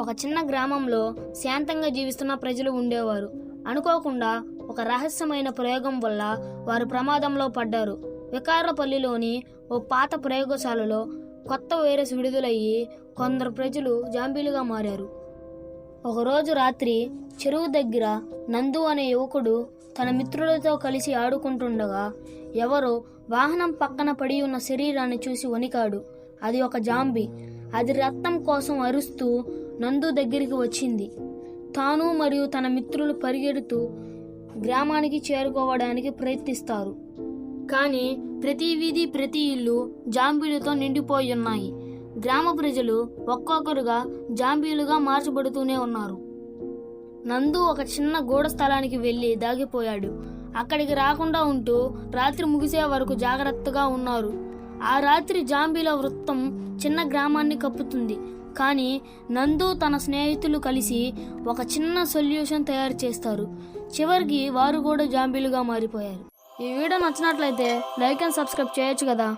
ఒక చిన్న గ్రామంలో శాంతంగా జీవిస్తున్న ప్రజలు ఉండేవారు. అనుకోకుండా ఒక రహస్యమైన ప్రయోగం వల్ల వారు ప్రమాదంలో పడ్డారు. వికారపల్లిలోని ఓ పాత ప్రయోగశాలలో కొత్త వైరస్ విడుదలయ్యి కొందరు ప్రజలు జాంబీలుగా మారారు. ఒకరోజు రాత్రి చెరువు దగ్గర నందు అనే యువకుడు తన మిత్రులతో కలిసి ఆడుకుంటుండగా ఎవరో వాహనం పక్కన పడి ఉన్న శరీరాన్ని చూసి వణికాడు. అది ఒక జాంబీ. అది రక్తం కోసం అరుస్తూ నందు దగ్గరికి వచ్చింది. తాను మరియు తన మిత్రులు పరిగెడుతూ గ్రామానికి చేరుకోవడానికి ప్రయత్నిస్తారు. కానీ ప్రతి వీధి ప్రతి ఇల్లు జాంబీలతో నిండిపోయి ఉన్నాయి గ్రామ ప్రజలు ఒక్కొక్కరుగా జాంబీలుగా మార్చబడుతూనే ఉన్నారు. నందు ఒక చిన్న గోడ స్థలానికి వెళ్ళి దాగిపోయాడు. అక్కడికి రాకుండా ఉంటూ రాత్రి ముగిసే వరకు జాగ్రత్తగా ఉన్నారు. ఆ రాత్రి జాంబీల వృత్తం చిన్న గ్రామాన్ని కప్పుతుంది. కానీ నందు తన స్నేహితులు కలిసి ఒక చిన్న సొల్యూషన్ తయారు చేస్తారు. చివరికి వారు కూడా జాంబీలుగా మారిపోయారు. ఈ వీడియో నచ్చినట్లయితే లైక్ అండ్ సబ్స్క్రైబ్ చేయొచ్చు కదా?